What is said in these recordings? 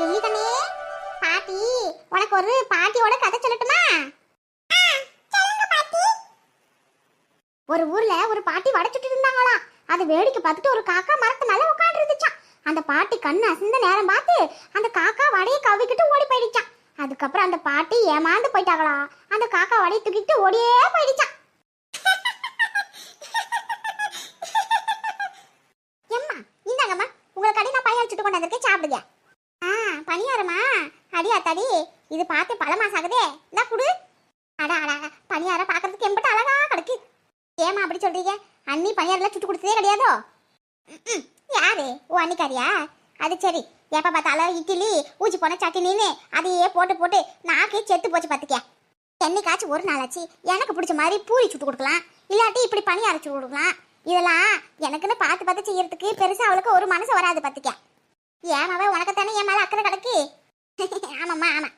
கிளிகனே பாட்டி உனக்கு ஒரு பாட்டியோட கதை சொல்லட்டுமா? ஒரு ஊர்ல ஒரு பாட்டி வடை இருந்தாங்களாம். அது வேடிக்கை பார்த்துட்டு ஒரு காக்கா மரத்து மேல உட்காந்து இருந்துச்சான் அந்த பாட்டி கண்ணு அசந்த நேரம் பார்த்து அந்த காக்கா வடையை கவிக்கிட்டு ஓடி போயிடுச்சான் அதுக்கப்புறம் அந்த பாட்டி ஏமாந்து போயிட்டாங்களா? அந்த காக்கா வடையை தூக்கிட்டு ஓடியே போயிடுச்சான் எம்மா இந்தாங்கம்மா உங்களை கடை நான் பையன் வச்சுட்டு கொண்டாந்துருக்கேன் சாப்பிடுங்க. அடி அத்தாடி இது பார்த்து பல மாசம் ஆகுதே இந்தா குடு. அடா அடா பணியாரம் பார்க்கறதுக்கு எம்பிட்ட அழகா கிடக்கு. ஏமா அப்படி சொல்றீங்க? அண்ணி பணியாரெல்லாம் சுட்டு கொடுத்ததே கிடையாதோ? யாரு? ஓ அன்னிக்காரியா? அது சரி. எப்ப பார்த்தாலும் இட்லி ஊச்சி போன சட்டினின்னு அதையே போட்டு போட்டு நாக்கே செத்து போச்சு பார்த்துக்கியா. என்னைக்காச்சும் ஒரு நாளாச்சு எனக்கு பிடிச்ச மாதிரி பூரி சுட்டு கொடுக்கலாம். இல்லாட்டி இப்படி பனி சுட்டு கொடுக்கலாம். இதெல்லாம் எனக்குன்னு பார்த்து பார்த்து செய்யறதுக்கு பெருசாக அவளுக்கு ஒரு மனசு வராது பார்த்துக்க ஏமாவே உனக்கு தானே என் மேலே அக்கறை கிடக்கு? ஆமாம்மா ஆமா.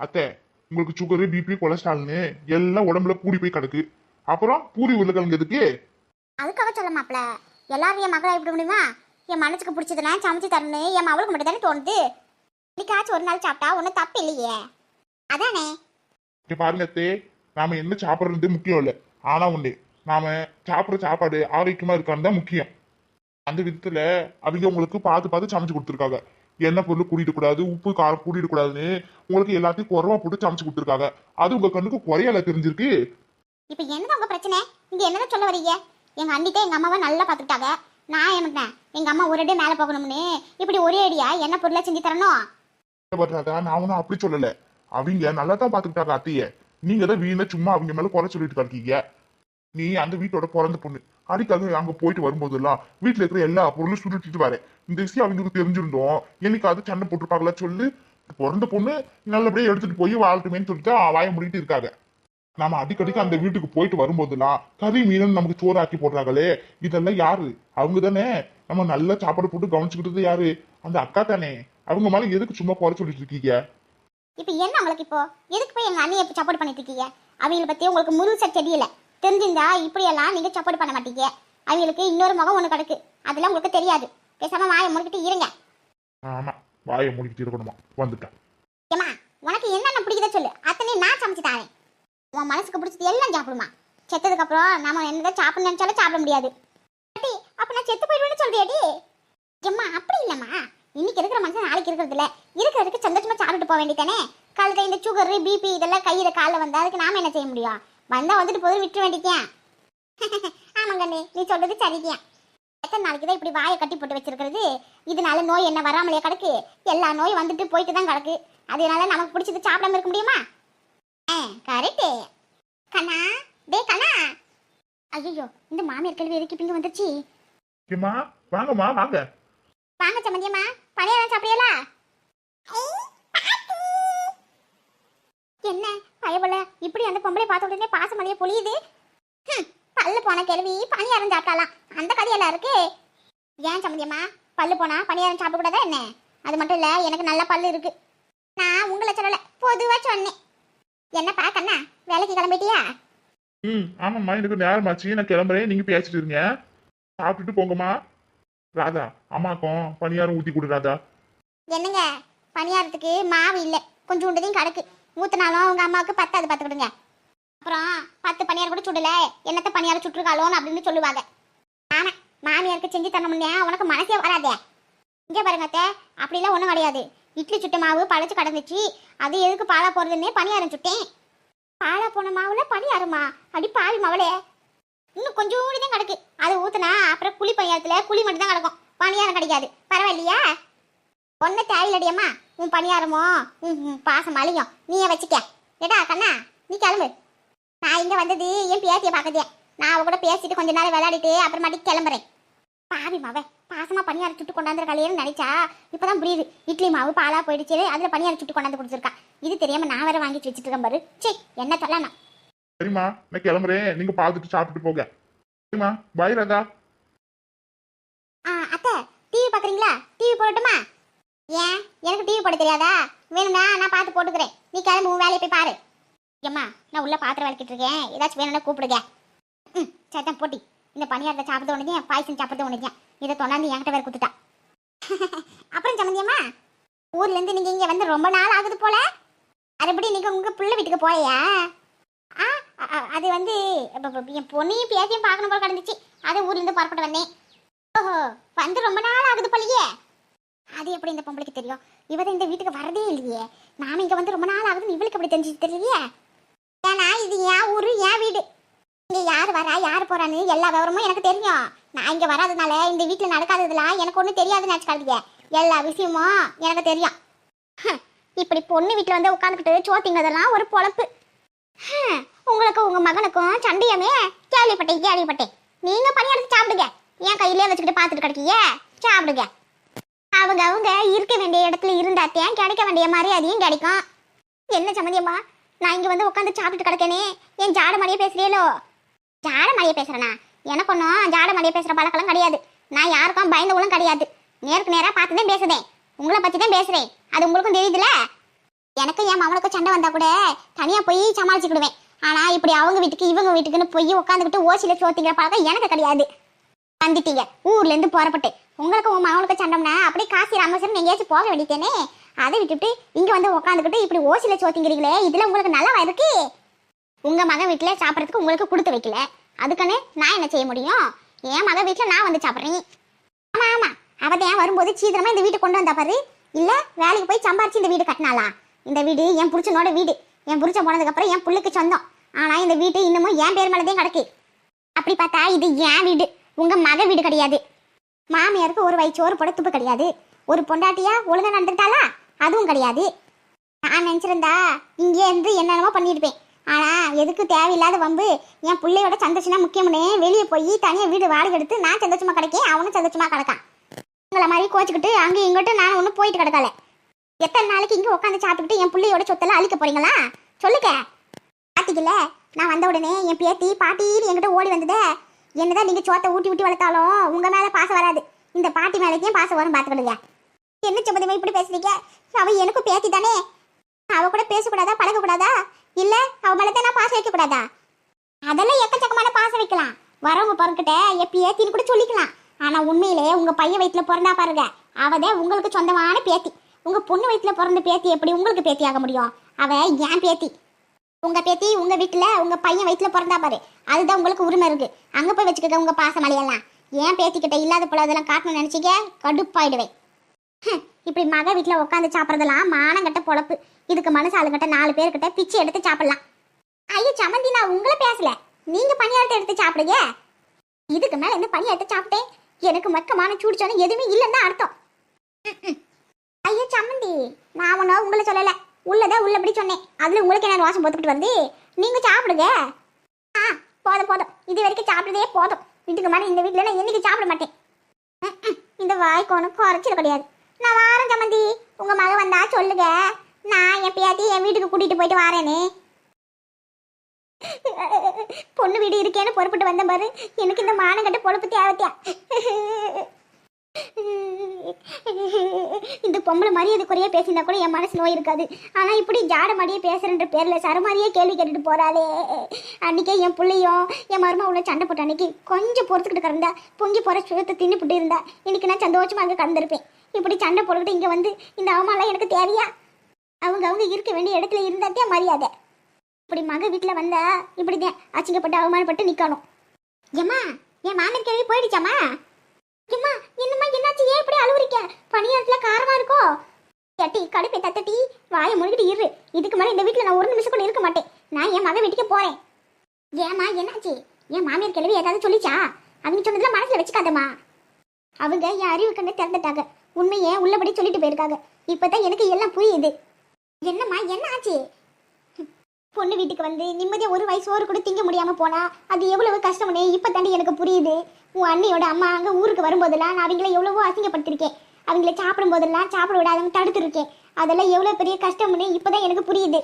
அத்தை உங்களுக்கு சுகரு பிபி கொலஸ்ட்ரால்னு எல்லாம் உடம்புல கூடி போய் கிடக்கு. அப்புறம் பூரி உருளைக்கிழங்கு எதுக்கு? அதுக்காக சொல்ல மாப்ள எல்லாரும் என் மகளா இப்படி முடியுமா? என் மனசுக்கு பிடிச்சதெல்லாம் சமைச்சு தரணும் என் மகளுக்கு மட்டும் தானே தோணுது. இன்னைக்காச்சும் ஒரு நாள் சாப்பிட்டா ஒன்றும் தப்பு இல்லையே. அதானே? இங்க பாருங்க அத்தே நாம என்ன சாப்பிடுறது முக்கியம் இல்லை. ஆனா ஒண்ணு நாம சாப்பிடுற சாப்பாடு ஆரோக்கியமா இருக்கான்னு தான் முக்கியம். அந்த விதத்துல அவங்க உங்களுக்கு பார்த்து பார்த்து சமைச்சு கொடுத்துருக்காங்க. எண்ணெய் பொருள் கூட்டிட்டு கூடாது உப்பு காரம் கூட்டிட்டு கூடாதுன்னு உங்களுக்கு எல்லாத்தையும் குறவா போட்டு சமைச்சு கொடுத்துருக்காங்க. அது உங்க கண்ணுக்கு குறையால தெரிஞ்சிருக்கு. இப்போ என்னதான் உங்க பிரச்சனை? இங்க என்னதான் சொல்ல வரீங்க? எங்க அண்ணிட்ட எங்க அம்மாவை நல்லா பார்த்துட்டாங்க நான் என்ன எங்க அம்மா ஒரு அடி மேலே போகணும்னு இப்படி ஒரே அடியா என்ன பொருளை செஞ்சு தரணும்? நான் ஒன்றும் அப்படி சொல்லல. அவங்க நல்லா தான் பாத்துக்கிட்டாங்க அத்தைய. நீங்க தான் வீண சும்மா அவங்க மேல குறை சொல்லிட்டு இருக்கீங்க நீ அந்த வீட்டோட பிறந்த பொண்ணு. அடிக்காக அங்க போயிட்டு வரும்போதெல்லாம் வீட்டுல இருக்கிற எல்லா பொருளும் சுருட்டிட்டு வரேன். இந்த விஷயம் அவங்களுக்கு தெரிஞ்சிருந்தோம். என்னைக்காவது சண்டை போட்டிருப்பாங்களா சொல்லு. பிறந்த பொண்ணு நல்லபடியா எடுத்துட்டு போய் வாழட்டுமேன்னு சொல்லிட்டு வாய முடிட்டு இருக்காங்க. நாம அடிக்கடிக்கு அந்த வீட்டுக்கு போயிட்டு வரும்போதெல்லாம் கறி மீன் நமக்கு சோறு ஆக்கி போடுறாங்களே. இதெல்லாம் யாரு? அவங்க தானே. நம்ம நல்லா சாப்பாடு போட்டு கவனிச்சுக்கிட்டது யாரு? அந்த அக்கா தானே. அவங்க மேல எதுக்கு சும்மா குறை சொல்லிட்டு இருக்கீங்க? இப்போ என்ன உங்களுக்கு இப்போ? எதுக்கு போய் எங்க அண்ணியை சப்போர்ட் பண்ணிட்டு இருக்கீங்க? அவங்களை பத்தி உங்களுக்கு முழுசா தெரியல. தெரிஞ்சிருந்தா இப்படியெல்லாம் நீங்க சப்போர்ட் பண்ண மாட்டீங்க. அவங்களுக்கு இன்னொரு முகம் ஒன்று கிடக்கு. அதெல்லாம் உங்களுக்கு தெரியாது. பேசாம வாயை முடிக்கிட்டு இருங்க. ஆமா வாயை மூடிக்கிட்டு இருக்கணுமா? வந்துட்டேன். ஏமா உனக்கு என்னென்ன பிடிக்குதோ சொல்லு. அத்தனை நான் சமைச்சு தாரேன். உன் மனசுக்கு பிடிச்சது எல்லாம் சாப்பிடுமா. செத்ததுக்கு அப்புறம் நாம என்னதான் சாப்பிட நினைச்சாலும் சாப்பிட முடியாது. அப்ப நான் செத்து போயிடுவேன்னு சொல்றியாடி ஏம்மா அப்படி இல்லம்மா. இன்னைக்கு இருக்கிற மனுஷன் நாளைக்கு இருக்கிறது இல்ல. இருக்கிறதுக்கு சந்தோஷமா சாப்பிட்டு போக வேண்டியதானே காலத்துல இந்த சுகர் பிபி இதெல்லாம் கையில காலில் வந்தா அதுக்கு நாம என்ன செய்ய முடியும்? வந்தா வந்துட்டு போது விட்டு வேண்டியதேன் ஆமாங்கண்ணே நீ சொல்றது சரிதான் எத்தனை நாளைக்கு தான் இப்படி வாயை கட்டி போட்டு வச்சிருக்கிறது? இதனால நோய் என்ன வராமலே கிடக்கு? எல்லா நோய் வந்துட்டு போயிட்டு தான் கிடக்கு. அதனால நமக்கு பிடிச்சது சாப்பிடாம இருக்க முடியுமா? ஆ கரெக்டு கண்ணா டே கண்ணா. ஐயோ இந்த மாமியார் கேள்வி எதுக்கு இங்க வந்துருச்சு? ஏம்மா வாங்கம்மா வாங்க. வாங்க சம்மந்தியம்மா. பணியாரம் சாப்பிடியலா என்ன? பயபல இப்படி அந்த பொம்பளை பார்த்த உடனே பாசம் மலைய பொழியுது? பல்லு போன கேள்வி பணியாரம் சாப்பிட்டாலாம். அந்த கதையெல்லாம் இருக்கு. ஏன் சம்மந்தியம்மா பல்லு போனா பணியாரம் சாப்பிடக்கூடாதா என்ன? அது மட்டும் இல்ல எனக்கு நல்ல பல்லு இருக்கு. நான் உங்களை சொல்லல பொதுவா சொன்னேன். என்னப்பா கண்ணா வேலைக்கு கிளம்பிட்டியா? ம் ஆமாம்மா எனக்கு நேரமாச்சு. நான் கிளம்புறேன். நீங்க பேசிட்டு இருங்க. சாப்பிட்டுட்டு போங்கம்மா. ராதா அம்மாக்கும் பணியாரம் ஊத்தி கொடு ராதா. என்னங்க? பணியாரத்துக்கு மாவு இல்லை. கொஞ்சோண்டுதையும் கிடக்கு ஊத்துனாலும் உங்க அம்மாவுக்கு பத்தாது பார்த்துக்கிடுங்க. அப்புறம் பத்து பணியார் கூட சுடல. என்னத்த பணியாரம் சுட்டுருக்காளோன்னு அப்படின்னு சொல்லுவாங்க. ஆனா மாமியாருக்கு செஞ்சு தர முடியா உனக்கு மனசே வராதே. இங்கே பாருங்க அத்தை அப்படிலாம் ஒன்றும் கிடையாது. இட்லி சுட்ட மாவு பழச்சு கடந்துச்சு. அது எதுக்கு பாலா போறதுன்னே பணியாரம் சுட்டேன். பாலா போன மாவுல பணியாரமா அடி பால் மாவளே இன்னும் கொஞ்சோண்டு தான் கிடக்கு. அது ஊத்துனா அப்புறம் குழி பணியாரத்துல குழி மட்டும் தான் கிடக்கும். பணியாரம் கிடைக்காது. பரவாயில்லையா? ஒன்ன தேவையில்லடியம்மா. உன் பணியாரமோ உன் பாசம் அழியும். நீயே வச்சுக்க. ஏடா கண்ணா நீ கிளம்பு. நான் இங்கே வந்தது என் பேசிய பார்க்கதே நான் அவ கூட பேசிட்டு கொஞ்ச நேரம் விளையாடிட்டு அப்புறமாட்டி கிளம்புறேன். பாவி மாவே பாசமா பணியாரம் சுட்டு கொண்டாந்து கலையன்னு நினைச்சா இப்பதான் புரியுது. இட்லி மாவு பாலா போயிடுச்சு அதில் பணியாரம் சுட்டு கொண்டாந்து கொடுத்துருக்கா. இது தெரியாம நான் வேற வாங்கி வச்சுட்டு இருக்கேன் பாரு. சே என்ன சொல்லணும் சரிம்மா நான் கிளம்புறேன். நீங்கள் பார்த்துட்டு சாப்பிட்டு போங்க. சரிம்மா பாய் ராதா ஆ அத்தை டிவி பாக்குறீங்களா டிவி போடட்டுமா ஏன் டிவி போட தெரியாதா? வேணும்னா நான் பார்த்து போட்டுக்கிறேன். நீ கிளம்பி உன் வேலையை போய் பாரு. ஏம்மா நான் உள்ள பாத்திரம் வளர்க்கிட்டு இருக்கேன். ஏதாச்சும் வேணும்னா கூப்பிடுங்க. ம் சரி தான் போட்டி. இந்த பணியாரத்தை சாப்பிட்டு ஒன்று பாய்சன் சாப்பிட்டு ஒன்று இதை தொண்டாந்து என்கிட்ட வேறு கொடுத்துட்டா. அப்புறம் சம்மந்தியம்மா ஊர்லேருந்து நீங்கள் நீங்க வந்து ரொம்ப நாள் ஆகுது போல. அதுபடி நீங்கள் உங்கள் பிள்ளை வீட்டுக்கு போலையா ஆ அது வந்து என் பொண்ணையும் பேசியும் பார்க்கணும் போல கிடந்துச்சு. அது ஊர்லேருந்து புறப்பட்டு வந்தேன். ஓஹோ வந்து ரொம்ப நாள் ஆகுது போலயே. அது எப்படி இந்த பொம்பளைக்கு தெரியும்? இவ இந்த வீட்டுக்கு வரதே இல்லையே. நாம இங்க வந்து ரொம்ப நாள் ஆகுதுன்னு இவளுக்கு அப்படி தெரிஞ்சு தெரியலையே? ஏன்னா இது என் ஊரு என் வீடு. இங்க யார் வரா யார் போறான்னு எல்லா விவரமும் எனக்கு தெரியும். நான் இங்க வராதனால இந்த வீட்டுல நடக்காததுலாம் எனக்கு ஒன்றும் தெரியாதுன்னு நினைச்சுக்காதீங்க. எல்லா விஷயமும் எனக்கு தெரியும். இப்படி பொண்ணு வீட்டுல வந்து உட்காந்துக்கிட்டு சோத்திங்கதெல்லாம் ஒரு பொழப்பு. உங்களுக்கு உங்களுக்கும் உங்க மகனுக்கும் சண்டையமே கேள்விப்பட்டேன் கேள்விப்பட்டேன். நீங்க பணியாரத்து சாப்பிடுங்க. என் கையிலே வச்சுக்கிட்டு பார்த்துட்டு கிடைக்கீங்க. சாப்பிடுங்க. அவங்க அவங்க இருக்க வேண்டிய இடத்துல இருந்தாத்தேன் கிடைக்க வேண்டிய மரியாதையும் கிடைக்கும். என்ன சம்மந்தியம்மா? நான் இங்க வந்து உட்காந்து சாப்பிட்டு கிடக்கேனே. என் ஜாட மடியே பேசுறீங்களோ? ஜாட மடியே பேசுறேனா? எனக்கு ஒன்றும் ஜாட மடியே பேசுற பழக்கம் கிடையாது. நான் யாருக்கும் பயந்தவளும் கிடையாது. நேருக்கு நேரா பார்த்து தான் பேசுதேன். உங்களை பத்தி தான் பேசுறேன். அது உங்களுக்கும் தெரியுதுல எனக்கு என் மாமனுக்கும் சண்டை வந்தா கூட தனியா போய் சமாளிச்சுக்கிடுவேன். ஆனா இப்படி அவங்க வீட்டுக்கு இவங்க வீட்டுக்குன்னு போய் உட்காந்துக்கிட்டு ஓசில சோத்திக்கிற பழக்கம் எனக்கு கிடையாது. வந்துட்டீங்க. ஊர்ல இருந்து புறப்பட்டு. உங்களுக்கு உன் மகனுக்கு சண்டம்னா அப்படியே காசி ராமேஸ்வரம் எங்கேயாச்சும் போக வேண்டியதேனே அதை விட்டுட்டு இங்க வந்து உட்காந்துக்கிட்டு இப்படி ஓசில சோத்திங்கிறீங்களே இதுல உங்களுக்கு நல்லவா இருக்கு உங்க மகன் வீட்டுல சாப்பிடறதுக்கு உங்களுக்கு கொடுத்து வைக்கல. அதுக்குன்னு நான் என்ன செய்ய முடியும்? என் மகன் வீட்டுல நான் வந்து சாப்பிட்றேன். ஆமா ஆமா. அவ ஏன் வரும்போது சீக்கிரமா இந்த வீட்டுக்கு கொண்டு வந்தா பாரு. இல்ல வேலைக்கு போய் சம்பாரிச்சு இந்த வீடு கட்டினாலா இந்த வீடு என் புருஷனோட வீடு. என் புருஷன் போனதுக்கு அப்புறம் என் பிள்ளைக்கு சொந்தம். ஆனா இந்த வீட்டு இன்னமும் என் பேர் மேலதே கிடக்கு. அப்படி பார்த்தா இது என் வீடு. உங்க மக வீடு கிடையாது. மாமியாருக்கு ஒரு வயிற்று போட துப்பு கிடையாது. ஒரு பொண்டாட்டியா ஒழுங்கா நடந்துட்டாளா அதுவும் கிடையாது. நான் நினைச்சிருந்தா இங்கே இருந்து என்னென்னமோ பண்ணியிருப்பேன். ஆனா எதுக்கு தேவையில்லாத வம்பு? என் பிள்ளையோட சந்தோஷம்னா முக்கியம்னே. வெளியே போய் தனியாக வீடு வாடகை எடுத்து நான் சந்தோஷமா கிடைக்கேன் அவனும் சந்தோஷமா கிடக்கான். உங்களை மாதிரி கோச்சிக்கிட்டு அங்கே இங்கிட்டும் நான் ஒன்றும் போயிட்டு கிடக்கல. எத்தனை நாளைக்கு இங்கே உட்காந்து சாப்பிட்டுக்கிட்டு என் பிள்ளையோட சொத்தெல்லாம் அழிக்க போறீங்களா? சொல்லுங்க. பாத்தீங்கல்ல நான் வந்த உடனே என் பேத்தி பாட்டின்னு என்கிட்ட ஓடி வந்ததே என்னதான் நீங்க சோத்தை ஊட்டி ஊட்டி வளர்த்தாலும் உங்க மேல பாசம் வராது. இந்த பாட்டி மேலேயும் பாசம் வரும் பாத்துக்கிடுங்க என்ன சம்பந்தமா இப்படி பேசுறீங்க? அவ எனக்கும் பேத்தி தானே. அவ கூட பேசக்கூடாதா பழகக்கூடாதா? இல்ல அவ மேல நான் பாசம் வைக்க கூடாதா அதெல்லாம் எக்கச்சக்கமான பாசம் வைக்கலாம். வரவங்க பிறக்கிட்ட எப்ப ஏத்தின்னு கூட சொல்லிக்கலாம். ஆனா உண்மையிலே உங்க பையன் வயிற்றுல பிறந்தா பாருங்க. அவதான் உங்களுக்கு சொந்தமான பேத்தி. உங்க பொண்ணு வயிற்றுல பிறந்த பேத்தி எப்படி உங்களுக்கு பேத்தி ஆக முடியும்? அவ ஏன் பேத்தி. உங்க பேத்தி உங்க வீட்டுல உங்க பையன் வயிற்றுல பிறந்தா பாரு. அதுதான் உங்களுக்கு உரிமை இருக்கு. அங்க போய் வச்சுக்கோங்க உங்க பாசமலையெல்லாம் ஏன் பேத்தி கிட்ட இல்லாத போல அதெல்லாம் காட்டணும்னு நினைச்சிக்க கடுப்பாயிடுவேன். இப்படி மக வீட்டுல உட்காந்து சாப்பிட்றதெல்லாம் மானங்கட்ட பொழப்பு. இதுக்கு மனசாளுங்கிட்ட நாலு பேர்கிட்ட பிச்சை எடுத்து சாப்பிடலாம். ஐயோ சமந்தி நான் உங்களை பேசல. நீங்க பணியாரத்தை எடுத்து சாப்பிடுங்க. இதுக்கு மேல இந்த பணியாரத்தை சாப்பிட்டேன்? எனக்கு மக்கமான சூடிச்சோன்னு எதுவுமே இல்லைன்னு அர்த்தம். ஐயோ சமந்தி நான் ஒன்றும் உங்களை சொல்லலை. உள்ளதை உள்ளபடி சொன்னேன். அதுல உங்களுக்கு என்ன வாசம் போத்துக்கிட்டு வந்து? நீங்க சாப்பிடுங்க. ஆ போதும் போதும். இது வரைக்கும் சாப்பிடுதே போதும். வீட்டுக்கு மேலே இந்த வீட்டில் நான் என்னைக்கு சாப்பிட மாட்டேன். இந்த வாய்க்கு ஒன்றும் குறைச்சல் கிடையாது நான் வாரம் சம்மந்தி. உங்க மகன் வந்தா சொல்லுங்க. நான் எப்பயாச்சும் என் வீட்டுக்கு கூட்டிட்டு போயிட்டு வாரேனே. பொண்ணு வீடு இருக்கேன்னு பொறுப்பிட்டு வந்த பாரு. எனக்கு இந்த மானங்கட்ட பொழப்பு தேவைத்தியா இந்த பொம்பளை மாதிரி அது குறைய பேசினா கூட என் மனசு நோய் இருக்காது. ஆனால் இப்படி ஜாட மாதிரியே பேசுறன்ற பேரில் சரமாரியே கேள்வி கேட்டுட்டு போறாளே. அன்னைக்கே என் பிள்ளையும் என் மருமா உள்ள சண்டை போட்ட அன்னைக்கு கொஞ்சம் பொறுத்துக்கிட்டு கிடந்தா பொங்கி போற சுகத்தை தின்னு போட்டு இருந்தா இன்னைக்கு நான் சந்தோஷமா அங்கே கலந்துருப்பேன். இப்படி சண்டை போட்டுக்கிட்டு இங்க வந்து இந்த அவமானம் எனக்கு தேவையா? அவங்க அவங்க இருக்க வேண்டிய இடத்துல இருந்தாத்தே மரியாதை. இப்படி மக வீட்டில் வந்தா இப்படிதான் அச்சிங்கப்பட்டு அவமானப்பட்டு நிக்கணும். ஏம்மா என் மாமன் கேள்வி போயிடுச்சாம்மா ஏம்மா என்னம்மா என்னாச்சு ஏன் இப்படி அழுவுறீங்க பணியாரத்துல காரமா இருக்கோ தட்டி கடுப்பை தத்தட்டி வாயை முழுகிட்டு இரு. இதுக்கு மேலே இந்த வீட்டில் நான் ஒரு நிமிஷம் கூட இருக்க மாட்டேன். நான் என் மகன் வீட்டுக்கு போறேன். ஏமா என்னாச்சு? என் மாமியார் கிழவி ஏதாவது சொல்லிச்சா? அவங்க சொன்னதுல மனசுல வச்சுக்காதம்மா. அவங்க என் அறிவு கண்ணை திறந்துட்டாங்க. உண்மையை உள்ளபடி சொல்லிட்டு போயிருக்காங்க. இப்பதான் எனக்கு எல்லாம் புரியுது. என்னம்மா என்ன ஆச்சு? பொண்ணு வீட்டுக்கு வந்து நிம்மதியாக ஒரு வயசு ஒரு கூட திங்க முடியாம போனா அது எவ்வளவு கஷ்டம்னு இப்போ தாண்டி எனக்கு புரியுது. உன் அண்ணியோட அம்மா அங்கே ஊருக்கு வரும்போதெல்லாம் நான் அவங்கள எவ்வளவோ அசிங்கப்படுத்திருக்கேன். அவங்கள சாப்பிடும் போதெல்லாம் சாப்பிட விடாதவங்க தடுத்துருக்கேன். அதெல்லாம் எவ்வளோ பெரிய கஷ்டம்னு இப்போதான் எனக்கு புரியுது.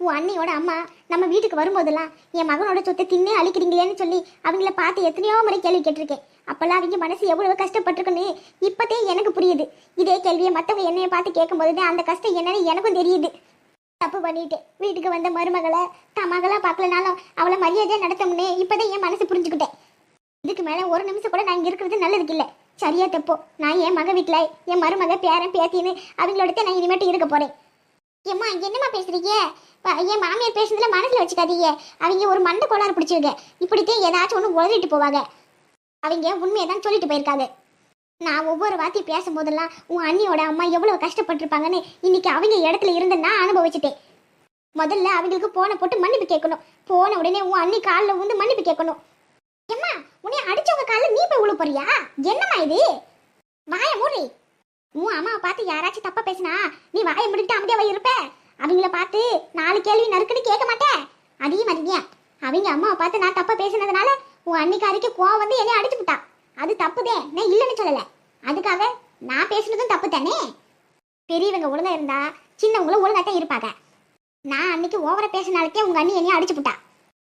உன் அண்ணியோட அம்மா நம்ம வீட்டுக்கு வரும்போதெல்லாம் என் மகனோட சொத்தை தின்னே அழிக்கிறீங்களேன்னு சொல்லி அவங்கள பார்த்து எத்தனையோ முறை கேள்வி கேட்டிருக்கேன். அப்போல்லாம் அவங்க மனசு எவ்வளவு கஷ்டப்பட்டிருக்குன்னு இப்போதே எனக்கு புரியுது. இதே கேள்வியை மற்றவங்க என்னைய பார்த்து கேட்கும்போது அந்த கஷ்டம் என்னன்னு எனக்கும் தெரியுது. தப்பு பண்ணிட்டு வீட்டுக்கு வந்த மருமகளை தான் மகளாக பார்க்கலனாலும் அவளை மரியாதையாக நடத்தமுன்னே இப்போதான் என் மனசு புரிஞ்சுக்கிட்டேன். இதுக்கு மேலே ஒரு நிமிஷம் கூட நான் இங்கே இருக்கிறது நல்லதுக்கு இல்லை. சரியா தப்போ. நான் என் மக வீட்டில் என் மருமக பேரன் பேத்தின்னு அவங்களோட நான் இனிமேட்டு இருக்க போறேன். ஏம்மா என்னம்மா பேசுறீங்க? என் மாமியார் பேசுனதுல மனசில் வச்சுக்காதீங்க. அவங்க ஒரு மண்டை கோளாறு பிடிச்சிருக்க. இப்படித்தான் ஏதாச்சும் ஒன்று உதறிட்டு போவாங்க. அவங்க உண்மையை தான் சொல்லிட்டு போயிருக்காங்க. நான் ஒவ்வொரு வார்த்தை பேசும்போதெல்லாம் உன் அண்ணியோட அம்மா எவ்வளோ கஷ்டப்பட்டிருப்பாங்கன்னு இன்னைக்கு அவங்க இடத்துல இருந்து நான் அனுபவிச்சுட்டேன். முதல்ல அவங்களுக்கு போன போட்டு மன்னிப்பு கேட்கணும். போன உடனே உன் அண்ணி காலில் வந்து மன்னிப்பு கேட்கணும். எம்மா உன்னை அடிச்சவங்க காலில் நீ போய் உள்ள போறியா என்னம்மா இது? வாய மூடி. உன் அம்மாவை பார்த்து யாராச்சும் தப்பா பேசினா நீ வாயை முடிட்டு அமைதியாவா இருப்ப. அவங்கள பார்த்து நாலு கேள்வி நறுக்குன்னு கேட்க மாட்டேன் அதையும் மாதிரியா? அவங்க அம்மாவை பார்த்து நான் தப்பா பேசினதுனால உன் அன்னிக்காரிக்கு கோவம் வந்து என்னை அடிச்சு விட்டா அது தப்புதே நான் இல்லைன்னு சொல்லல. அதுக்காக நான் பேசுனதும் தப்பு தானே பெரியவங்க ஒழுங்கா இருந்தா சின்னவங்களும் ஒழுங்கா தான் இருப்பாங்க. நான் அன்னைக்கு ஓவரா பேசினாலுக்கே உங்க அண்ணி என்னைய அடிச்சு விட்டா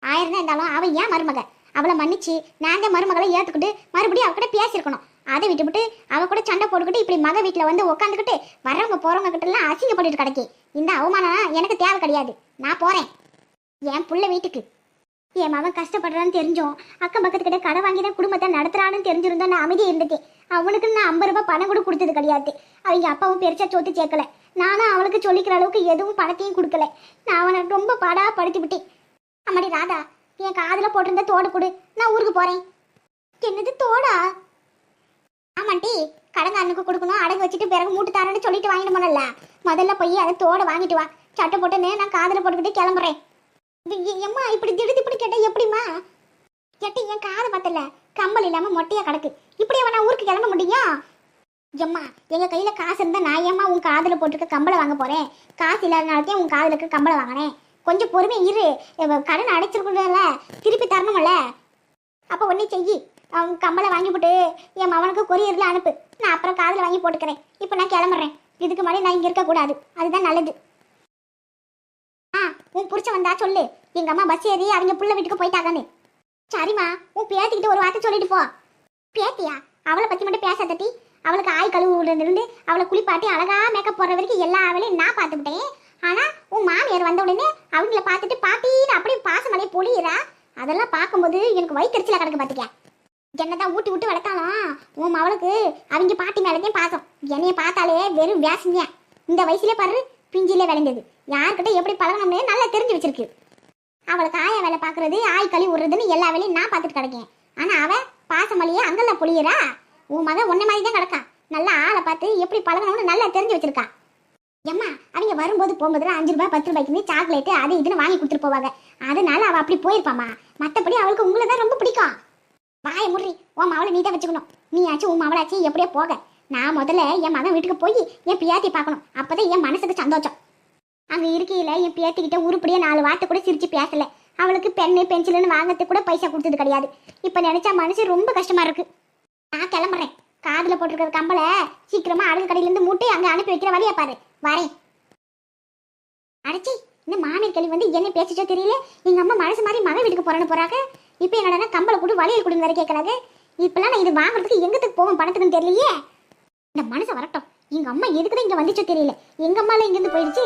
ஆயிரம் தான் இருந்தாலும் அவன் ஏன் மருமகன் அவளை மன்னிச்சு நான் தான் மருமகளை ஏற்றுக்கிட்டு மறுபடியும் அவகிட்ட பேசியிருக்கணும். அதை விட்டுவிட்டு அவ கூட சண்டை போட்டுக்கிட்டு இப்படி மக வீட்டில் வந்து உட்காந்துக்கிட்டு வர்றவங்க போகிறவங்க கிட்டலாம் அசிங்கப்பட்டுட்டு கிடக்கி. இந்த அவமானம் எனக்கு தேவை கிடையாது. நான் போகிறேன் என் புள்ள வீட்டுக்கு. என் மகன் கஷ்டப்படுறான்னு தெரிஞ்சோம். அக்கம் பக்கத்துக்கிட்ட கடை வாங்கி தான் குடும்பத்தை நடத்துறான்னு தெரிஞ்சிருந்தோம். நான் அமைதி இருந்துட்டேன். அவனுக்கு நான் ஐம்பது ரூபாய் பணம் கூட கொடுத்தது கிடையாது. அவங்க அப்பாவும் பெருசா சொத்து சேர்க்கல. நானும் அவளுக்கு சொல்லிக்கிற அளவுக்கு எதுவும் பணத்தையும் கொடுக்கல. நான் அவனை ரொம்ப பாடா படுத்தி விட்டேன். அம்மாடி ராதா என் காதுல போட்டிருந்த தோடு கொடு. நான் ஊருக்கு போறேன். என்னது தோடா? ஆமாண்டி கடங்காரனுக்கு கொடுக்கணும். அடகு வச்சுட்டு பிறகு மூட்டு தரேன்னு சொல்லிட்டு வாங்கிட்டு போனல முதல்ல போய் அதை தோட வாங்கிட்டு வா. சட்டை போட்டுன்னு நான் காதுல போட்டுக்கிட்டு கிளம்புறேன். எம்மா இப்படி திடுத்து இப்படி கேட்டா எப்படிம்மா? கேட்டு என் காதை பார்த்தல கம்பல் இல்லாம மொட்டையா கிடக்கு. இப்படி நான் ஊருக்கு கிளம்ப முடியும் எம்மா எங்க கையில காசு இருந்தா நான் ஏம்மா உன் காதுல போட்டிருக்க கம்பளை வாங்க போறேன்? காசு இல்லாதனாலத்தையும் உன் காதுல இருக்க கம்பளை வாங்கினேன். கொஞ்சம் பொறுமை இரு. கடன் அடைச்சிருக்கல திருப்பி தரணும்ல. அப்போ ஒன்றே செய்யி. அவன் கம்பளை வாங்கி போட்டு என் மவனுக்கு கொரியர்ல அனுப்பு. நான் அப்புறம் காதில் வாங்கி போட்டுக்கிறேன். இப்போ நான் கிளம்புறேன். இதுக்கு முன்னாடி நான் இங்கே இருக்கக்கூடாது. அதுதான் நல்லது. ஆ உன் புரிச்ச வந்தா சொல்லு. எங்கள் அம்மா பஸ் ஏறி அவங்க புள்ள வீட்டுக்கு போயிட்டாங்கன்னு. சரிம்மா உன் பேத்திக்கிட்ட ஒரு வார்த்தை சொல்லிட்டு போ. பேத்தியா? அவளை பற்றி மட்டும் பேச தட்டி அவளுக்கு ஆய் கழுவுல இருந்து அவளை குளிப்பாட்டி அழகா மேக்கப் போடுற வரைக்கும் எல்லா வேலையும் நான் பார்த்துக்கிட்டேன் ஆனா உன் மாமியார் வந்த உடனே பார்த்துட்டு பாட்டின்னு அப்படியே பாசமலையை பொழியிறா. அதெல்லாம் பார்க்கும்போது எனக்கு வயிற்றுல கிடக்கு பார்த்துக்க என்னதான் ஊட்டி விட்டு வளர்த்தாலும் உன் மவளுக்கு அவங்க பாட்டி மேலேயும் பாசம். என்னைய பார்த்தாலே வெறும் வேசனியா. இந்த வயசுலயே பாரு பிஞ்சிலே விளைஞ்சது. யார்கிட்ட எப்படி பழகணும்னு நல்லா தெரிஞ்சு வச்சிருக்கு. அவளுக்கு ஆய வேலை பார்க்கறது ஆய் கழி விடுறதுன்னு எல்லா வேலையும் நான் பார்த்துட்டு கிடக்கேன். ஆனா அவ பாசமலையே அங்கெல்லாம் பொழியிறா. உன் மகன் உன்ன மாதிரி தான் கிடக்கா. நல்லா ஆளை பார்த்து எப்படி பழகணும்னு நல்லா தெரிஞ்சு வச்சிருக்கா. எம்மா அவங்க வரும்போது போகும்போது அஞ்சு ரூபாய் பத்து ரூபாய்க்கு சாக்லேட்டு அது இதுன்னு வாங்கி கொடுத்துட்டு போவாங்க. அதனால அவள் அப்படி போயிருப்பாமா மத்தபடி அவளுக்கு உங்களை தான் ரொம்ப பிடிக்கும். வாய முறி உன் மாவளை நீ தான் வச்சுக்கணும். நீ ஆச்சு உன் மவளாச்சு எப்படியோ போக. நான் முதல்ல என் மகன் வீட்டுக்கு போய் என் பியாத்தி பார்க்கணும். அப்போதான் என் மனசுக்கு சந்தோஷம். அங்கே இருக்கையில என் பேத்திக்கிட்ட உருப்படியே நாலு வார்த்தை கூட சிரிச்சு பேசல. அவளுக்கு பெண்ணு பென்சிலுன்னு வாங்கறதுக்கு கூட பைசா கொடுத்தது கிடையாது. இப்ப நினைச்சா மனசு ரொம்ப கஷ்டமா இருக்கு. நான் கிளம்புறேன். காதுல போட்டிருக்கிற கம்பளை சீக்கிரமா அழகு கடையிலேருந்து மூட்டை அங்கே அனுப்பி வைக்கிற வழியை பாரு. வரேன் அடைச்சி இந்த மாமியார் கேள்வி வந்து என்ன பேசிச்சோ தெரியல. எங்க அம்மா மனசு மாதிரி மகன் வீட்டுக்கு போறேன்னு போறாங்க. இப்போ என்னடா கம்பளை கொடு வளையல் கொடுங்க வேற கேட்கறாங்க இப்பெல்லாம் நான் இது வாங்குறதுக்கு எங்கத்துக்கு போவோம் பணத்துக்குன்னு தெரியலையே. இந்த மனசை வரட்டும். எங்க அம்மா எதுக்குதான் இங்க வந்துச்சோ தெரியல. எங்க அம்மால இங்க இருந்து போயிடுச்சு.